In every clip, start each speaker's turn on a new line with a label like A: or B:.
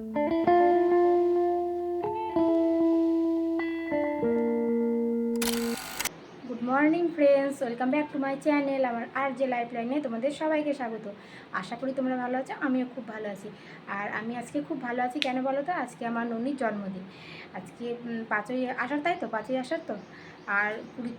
A: Good morning friends welcome back to my channel আমার আর যে লাইফ লাইনে তোমাদের সবাইকে স্বাগত। আশা করি তোমরা ভালো আছো, আমিও খুব ভালো আছি। আর আমি আজকে খুব ভালো আছি কেন বলো তো? আজকে আমার ননির জন্মদিন। আজকে পাঁচই আসার তাই তো? পাঁচই আসার তো? আর কুড়ি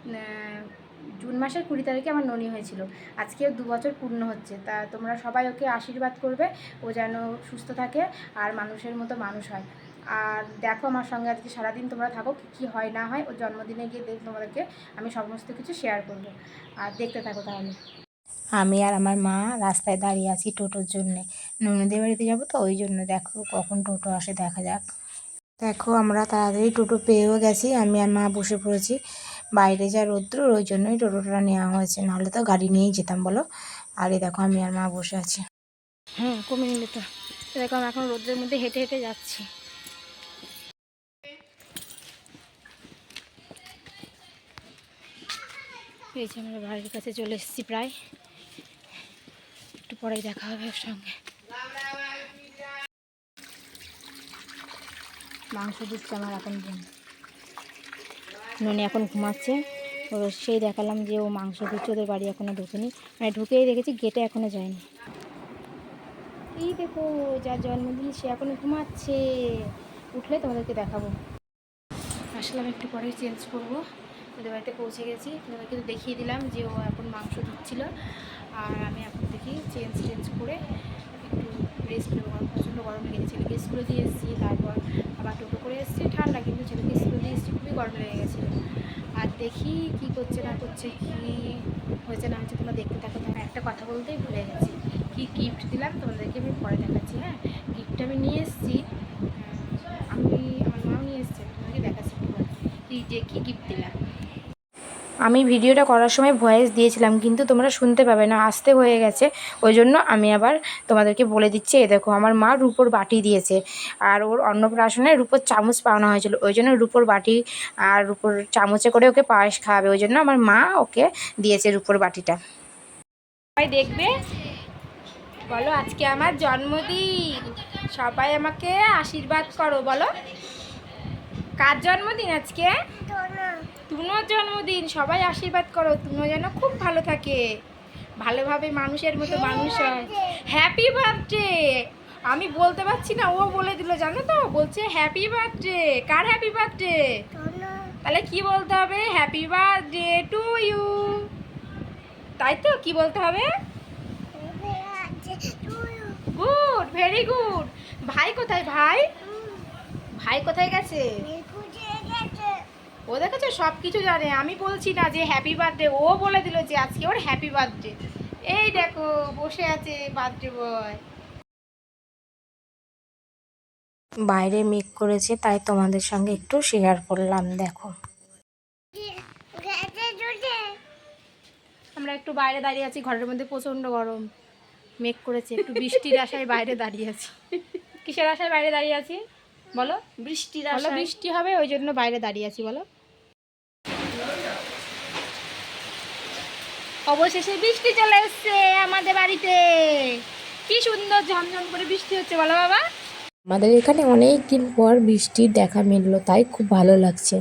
A: জুন মাসের কুড়ি তারিখে আমার ননি হয়েছিল। আজকে দু বছর পূর্ণ হচ্ছে। তা তোমরা সবাই ওকে আশীর্বাদ করবে। ও যেন সুস্থ থাকে আর মানুষের মতো মানুষ হয়। আর দেখো আমার সঙ্গে আজকে সারাদিন তোমরা থাকো কী হয়, না হয়। ওর জন্মদিনে গিয়ে দেখ তোমাদেরকে আমি সমস্ত কিছু শেয়ার করব। আর দেখতে থাকো তাহলে। আমি আর আমার মা রাস্তায় দাঁড়িয়ে আছি টোটোর জন্যে। ননদের বাড়িতে যাব তো, ওই জন্য দেখো কখন টোটো আসে, দেখা যাক। দেখো আমরা তাড়াতাড়ি টোটো পেয়েও গেছি। আমি আর মা বসে পড়েছি। বাইরে যা রৌদ্র, ওই জন্যই টোটোটা নেওয়া হয়েছে। নাহলে তো গাড়ি নিয়েই যেতাম, বলো? আর এই দেখো, আমি আর মা বসে আছি। হুম কমে নিলে তো দেখো আমি এখন রোদ্রের মধ্যে হেঁটে হেঁটে যাচ্ছি। এই যে আমরা বাড়ির কাছে চলে এসেছি প্রায়। একটু পরেই দেখা হবে ওর সঙ্গে। মাংস দিচ্ছে আমার এখন ননি এখন ঘুমাচ্ছে। ওর সেই দেখালাম যে ও মাংস দিচ্ছে, ওদের বাড়ি এখনও ঢুকেনি। মানে ঢুকেই দেখেছি গেটে এখনও যায়নি। এই দেখো, যার জন্মদিন, সে এখনও ঘুমাচ্ছে। উঠলে তোমাদেরকে দেখাবো। আসলাম একটু পরে চেঞ্জ করব। ওদের বাড়িতে পৌঁছে গেছি। তোমাদেরকে তো দেখিয়ে দিলাম যে ও এখন মাংস দিচ্ছিল। আর আমি এখন দেখি চেঞ্জ চেঞ্জ করে একটু রেস্ট নেব। প্রচণ্ড গরম লেগেছে। ছেলেকে স্কুলে দিয়ে এসেছি তারপর আবার টোটো করে এসেছি ঠান্ডা কিন্তু ছেলেকে স্কুলে দিয়ে এসেছি খুবই গরম লেগে গেছিল। আর দেখি কি করছে না করছে, কি হয়েছে না হচ্ছে তোমরা দেখতে থাকো। তোমরা একটা কথা বলতেই ভুলে গেছি। কি গিফট দিলাম তোমাদেরকে আমি পরে দেখাচ্ছি হ্যাঁ? গিফটটা আমি নিয়ে এসেছি আমি, আমার মাও নিয়ে এসছে তোমাকে দেখাচ্ছি। কি যে কী গিফট দিলাম? আমি ভিডিওটা করার সময় ভয়েস দিয়েছিলাম, কিন্তু তোমরা শুনতে পাবে না, আসতে হয়ে গেছে। ওই জন্য আমি আবার তোমাদেরকে বলে দিচ্ছি এ দেখো, আমার মা রুপোর বাটি দিয়েছে, আর ওর অন্নপ্রাশনে রুপোর চামচ পাওনা হয়েছিল। ওই জন্য রুপোর বাটি আর রুপোর চামচে করে ওকে পায়েস খাওয়াবে। ওই জন্য আমার মা ওকে দিয়েছে রুপোর বাটিটা। সবাই দেখবে? বলো, আজকে আমার জন্মদিন। সবাই আমাকে আশীর্বাদ করো, বলো। কার জন্মদিন আজকে? তুনোর জন্মদিন সবাই আশীর্বাদ করো তুনো যেন খুব ভালো থাকে। ভালোভাবে মানুষের মতো মানুষ হয়। হ্যাপি বার্থডে আমি বলতে পারছি না ও বলে দিল জানো তো? বলছে হ্যাপি বার্থডে কার হ্যাপি বার্থডে তাহলে কি বলতে হবে? হ্যাপি বার্থডে টু ইউ তাই তো কি বলতে হবে? গুড ভেরি গুড ভাই কোথায় ভাই? ভাই কোথায় গেছে? ও দেখেছ সব কিছু জানে। আমি বলছি না যে হ্যাপি বার্থডে ও বলে দিল যে আজকে ওর হ্যাপি বার্থডে এই দেখো বসে আছে বার্থডে বয় বাইরে মেক করেছে তাই তোমাদের সঙ্গে একটু শেয়ার করলাম দেখো। আমরা একটু বাইরে দাঁড়িয়ে আছি ঘরের মধ্যে প্রচণ্ড গরম। মেঘ করেছে একটু বৃষ্টির আশায় বাইরে দাঁড়িয়ে আছি। কিসের আশায় বাইরে দাঁড়িয়ে আছি? বলো।
B: বৃষ্টির
A: বলো
B: আশায়।
A: বৃষ্টি হবে ওই জন্য বাইরে দাঁড়িয়ে আছি বলো। অবশেষে বৃষ্টি চলে এসছে আমাদের বাড়িতে। কি সুন্দর ঝমঝম করে বৃষ্টি হচ্ছে বলো বাবা।
C: আমাদের এখানে অনেক দিন পর বৃষ্টির দেখা মিললো তাই খুব ভালো লাগছে।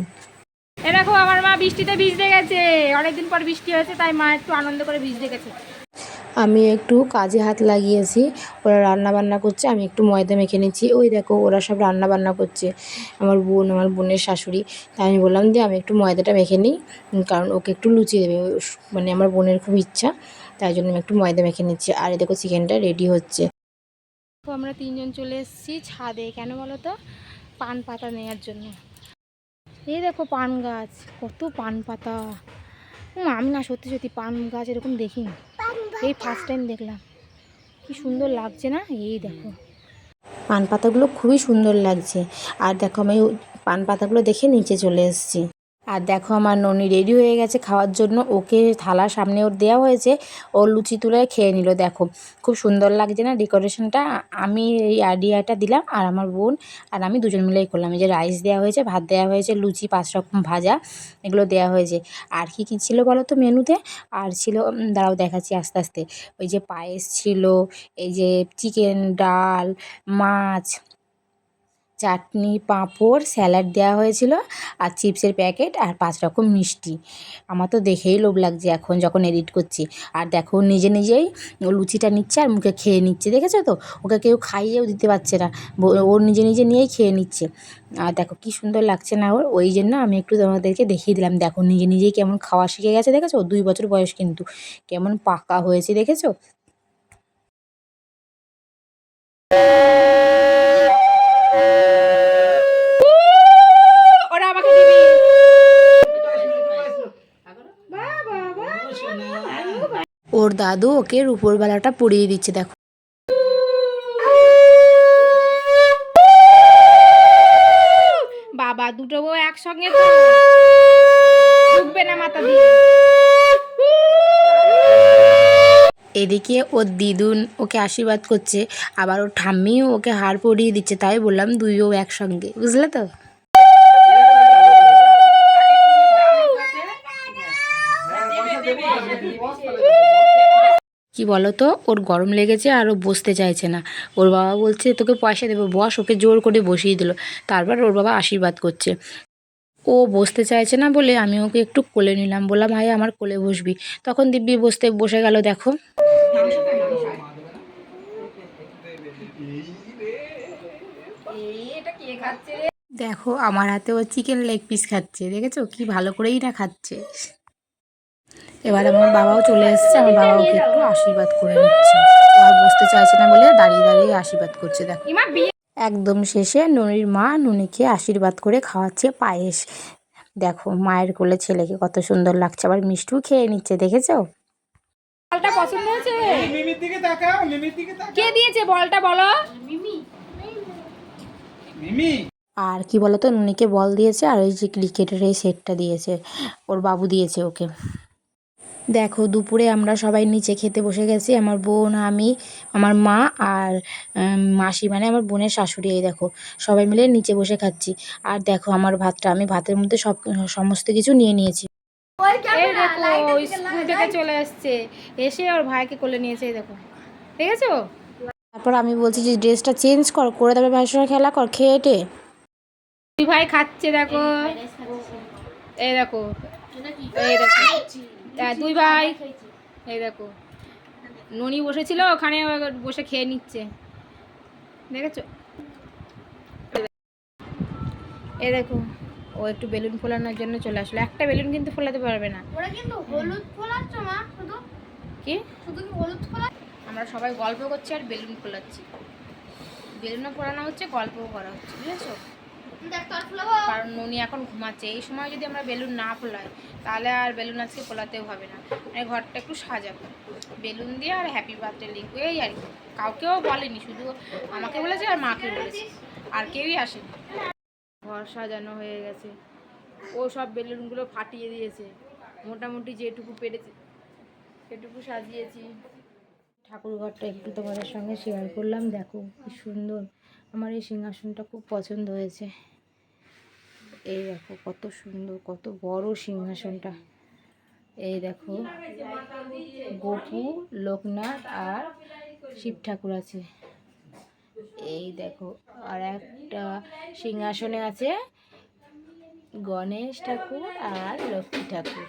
A: এ দেখো আমার মা বৃষ্টিতে ভিজতে গেছে। অনেকদিন পর বৃষ্টি হয়েছে তাই মা একটু আনন্দ করে ভিজতে গেছে।
C: আমি একটু কাজে হাত লাগিয়েছি, ওরা রান্না বান্না করছে, আমি একটু ময়দা মেখে নিচ্ছি। ওই দেখো, ওরা সব রান্না বান্না করছে, আমার বোন, আমার বোনের শাশুড়ি। তাই আমি বললাম যে, আমি একটু ময়দাটা মেখে নিই, কারণ ওকে একটু লুচি দেবে। মানে আমার বোনের খুব ইচ্ছা, তাই জন্য আমি একটু ময়দা মেখে নিচ্ছি। আর দেখো, চিকেনটা রেডি হচ্ছে।
A: তো আমরা তিনজন চলে এসেছি ছাদে, কেন বলো তো? পান পাতা নেওয়ার জন্য। এই দেখো, পান গাছ, কত পান পাতা। আমি না সত্যি সত্যি পান গাছ এরকম দেখিনি। এই ফার্স্ট টাইম দেখলাম। কি সুন্দর লাগছে না? এই দেখো।
C: পান পাতাগুলো খুবই সুন্দর লাগছে। আর দেখো আমি পান পাতাগুলো দেখে নিচে চলে এসেছি। আর দেখো আমার ননি রেডি হয়ে গেছে খাওয়ার জন্য। ওকে থালা সামনে ওর দেওয়া হয়েছে। ও লুচি তুলে খেয়ে নিল, দেখো। খুব সুন্দর লাগছে না ডেকোরেশনটা আমি এই আইডিয়াটা দিলাম আর আমার বোন আর আমি দুজন মিলেই করলাম। এই যে রাইস দেওয়া হয়েছে, ভাত দেওয়া হয়েছে, লুচি, পাঁচ রকম ভাজা এগুলো দেওয়া হয়েছে। আর কি কী ছিল বলো তো মেনুতে? আর ছিল দাঁড়াও দেখাচ্ছি আস্তে আস্তে। ওই যে পায়েস ছিল, এই যে চিকেন ডাল, মাছ চাটনি, পাঁপড়, স্যালাড দেওয়া হয়েছিল আর চিপসের প্যাকেট আর পাঁচ রকম মিষ্টি। আমার তো দেখেই লোভ লাগছে এখন যখন এডিট করছি। আর দেখো নিজে নিজেই লুচিটা নিচ্ছে আর মুখে খেয়ে নিচ্ছে, দেখেছ তো? ওকে কেউ খাইয়েও দিতে পারছে না। ও নিজে নিজে নিয়েই খেয়ে নিচ্ছে। আর দেখো কি সুন্দর লাগছে না ওর, ওই জন্য আমি একটু তোমাদেরকে দেখিয়ে দিলাম। দেখো নিজে নিজেই কেমন খাওয়া শিখে গেছে, দেখেছ? দুই বছর বয়স কিন্তু। কেমন পাকা হয়েছে, দেখেছ
A: ওরা আমাকে দিবি
C: ওর দাদু ওকে উপরবেলাটা পরিয়ে দিচ্ছে দেখো।
A: বাবা দুটো বউ একসঙ্গে তো ঢুকবে না মাথা দিয়ে।
C: এদিকে ওর দিদুন ওকে আশীর্বাদ করছে আবার ওর ঠাম্মিও ওকে হার পরিয়ে দিচ্ছে তাই বললাম দুই ও একসঙ্গে বুঝলে তো? কি বলো তো ওর গরম লেগেছে আর ও বসতে চাইছে না। ওর বাবা বলছে, তোকে পয়সা দেবো, বস, ওকে জোর করে বসিয়ে দিল। তারপর ওর বাবা আশীর্বাদ করছে। ও বসতে চাইছে না বলে আমি ওকে একটু কোলে নিলাম। বললাম, ভাই, আমার কোলে বসবি। তখন দিব্যি বসতে, বসে গেল, দেখো। দেখো, আমার হাতে ও চিকেন লেগ পিস খাচ্ছে, দেখেছ? কি ভালো করেই না খাচ্ছে। এবার আমার বাবাও চলে এসেছে আমার বাবা ওকে একটু আশীর্বাদ করে নিচ্ছে। ও আর বসতে চাইছে না বলে দাঁড়িয়ে দাঁড়িয়ে আশীর্বাদ করছে দেখো। একদম শেষে ননির মা নুনিকে আশীর্বাদ করে খাওয়াচ্ছে পায়েস। দেখো মায়ের কোলে ছেলেকে কত সুন্দর লাগছে। আবার মিষ্টিও খেয়ে নিচ্ছে দেখেছ?
A: বলটা পছন্দ হয়েছে?
B: মিমির দিকে তাকাও মিমির দিকে তাকাও।
A: কে দিয়েছে বলটা বলো?
B: মিমি।
C: আর কি বলতো নুনিকে বল দিয়েছে আর ওই যে ক্রিকেটের এই সেটটা দিয়েছে। ওর বাবু দিয়েছে ওকে। দেখো দুপুরে আমরা সবাই নিচে খেতে বসে গেছি। আমার বোন আমি আমার মা আর মাসি মানে আমার বোনের শাশুড়ি এই দেখো সবাই মিলে নিচে বসে খাচ্ছি। আর দেখো আমার ভাতটা আমি ভাতের মধ্যে সব সমস্ত কিছু নিয়ে নিয়েছি।
A: এই স্কুল থেকে চলে এসছে এসে ওর ভাইকে কোলে নিয়েছে এই দেখো। দেখেছ?
C: তারপর আমি বলছি যে ড্রেসটা চেঞ্জ কর করে তারপরে ভাইয়ের সঙ্গে খেলা কর খেয়ে টে
A: ভাই খাচ্ছে দেখো। এই দেখো। এই দেখো। দুই ভাই। এই দেখো। ননি বসেছিল ওখানে বসে খেয়ে নিচ্ছে। দেখেছ? এ দেখো ও একটু বেলুন ফোলানোর জন্য চলে আসলো। একটা বেলুন কিন্তু ফোলাতে পারবে না।
D: ওরা কিন্তু হলুদ ফোলাচ্ছ মা শুধু।
A: কি?
D: শুধু কি হলুদ ফোলা
A: আমরা সবাই গল্প করছি আর বেলুন ফোলাচ্ছি। বেলুনও ফোলানো হচ্ছে গল্পও করা হচ্ছে বুঝেছ?
D: দেখ তোর ফোলাবো?
A: কারণ ননি এখন ঘুমাচ্ছে। এই সময় যদি আমরা বেলুন না ফোলাই, তাহলে আর বেলুন আজকে ফোলাতেও হবে না। মানে ঘরটা একটু সাজাবো। বেলুন দিয়ে আর হ্যাপি বার্থডে লিখব, এই আর কি। কাউকেও বলেনি, শুধু আমাকে বলেছে আর মাকে বলেছে। আর কেউই আসেনি। ঘর সাজানো হয়ে গেছে। ও সব বেলুনগুলো ফাটিয়ে দিয়েছে। মোটামুটি যেটুকু পেরেছে, সেটুকু সাজিয়েছি। ঠাকুর ঘরটা একটু তোমাদের সঙ্গে শেয়ার করলাম। দেখো কি সুন্দর। আমার এই সিংহাসনটা খুব পছন্দ হয়েছে। এই দেখো কত সুন্দর, কত বড় সিংহাসনটা। এই দেখো, গোপু, লোকনাথ আর শিব ঠাকুর আছে। এই দেখো, আর একটা সিংহাসনে আছে গণেশ ঠাকুর আর লক্ষ্মী ঠাকুর।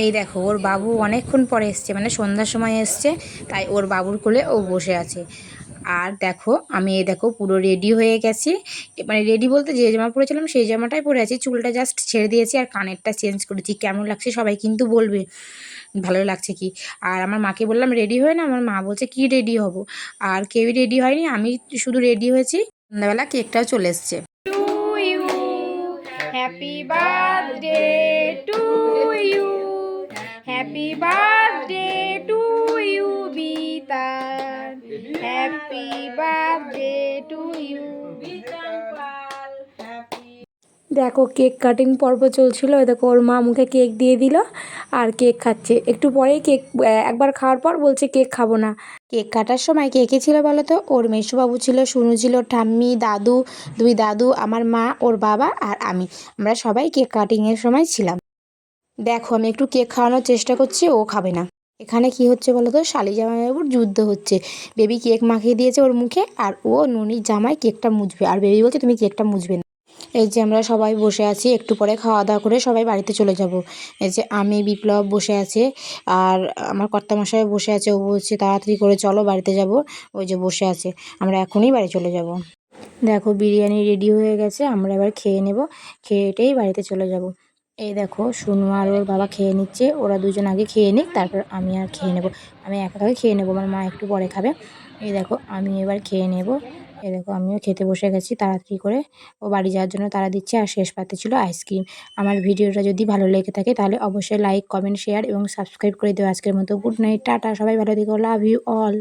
A: এই দেখো, ওর বাবু অনেকক্ষণ পরে এসছে মানে সন্ধ্যার সময় এসছে, তাই ওর বাবুর কোলে ও বসে আছে। আর দেখো, আমি এই দেখো পুরো রেডি হয়ে গেছি। মানে রেডি বলতে যে জামা পরেছিলাম সেই জামাটাই পরে আছি। চুলটা জাস্ট ছেড়ে দিয়েছি আর কানেরটা চেঞ্জ করেছি। কেমন লাগছে সবাই কিন্তু বলবে, ভালো লাগছে কি? আর আমার মাকে বললাম রেডি হয়ে না আমার মা বলছে, কি রেডি হব? আর কেউই রেডি হয়নি, আমি শুধু রেডি হয়েছি। সন্ধ্যাবেলা কেকটাও চলে এসছে। Happy birthday to you happy birthday
C: দেখো কেক কাটিং পর্ব চলছিল। দেখো ওর মা মুখে কেক দিয়ে দিল আর কেক খাচ্ছে। একটু পরেই কেক একবার খাওয়ার পর বলছে কেক খাব না। কেক কাটার সময় কে কে ছিল বলো তো? ওর মেসোবাবু ছিল সুনু ছিল ঠাম্মি দাদু দুই দাদু আমার মা ওর বাবা আর আমি। আমরা সবাই কেক কাটিংয়ের সময় ছিলাম। দেখো আমি একটু কেক খাওয়ানোর চেষ্টা করছি ও খাবে না।
A: এখানে কি হচ্ছে বলো তো? শালি জামাইবাবুর যুদ্ধ হচ্ছে। বেবি কেক মাখিয়ে দিয়েছে ওর মুখে আর ও ননির জামাই কেকটা মুছবে। আর বেবি বলছে, তুমি কেকটা মুছবে না। এই যে আমরা সবাই বসে আছি, একটু পরে খাওয়া দাওয়া করে সবাই বাড়িতে চলে যাব। এই যে আমি, বিপ্লব বসে আছে আর আমার কর্তামশাই বসে আছে। ও বলছে, তাড়াতাড়ি করে চলো, বাড়িতে যাব। ওই যে বসে আছে। আমরা এখনই বাড়ি চলে যাব। দেখো, বিরিয়ানি রেডি হয়ে গেছে। আমরা এবার খেয়ে নেব। খেয়ে এটেই বাড়িতে চলে যাব। এই দেখো সুনু আর ওর বাবা খেয়ে নিচ্ছে, ওরা দুজন আগে খেয়ে নিক, তারপর আমি আর খেয়ে নেব। আমি একা একাই খেয়ে নেব, আমার মা একটু পরে খাবে। এই দেখো, আমি এবার খেয়ে নেব। এই দেখো, আমিও খেতে বসে গেছি তাড়াতাড়ি করে। ও বাড়ি যাওয়ার জন্য তারা দিচ্ছে আর শেষ পাতে ছিল আইসক্রিম। আমার ভিডিওটা যদি ভালো লেগে থাকে তাহলে অবশ্যই লাইক, কমেন্ট, শেয়ার এবং সাবস্ক্রাইব করে দেবো আজকের মতো গুড নাইট, টাটা, সবাই ভালো থেকো, লাভ ইউ অল।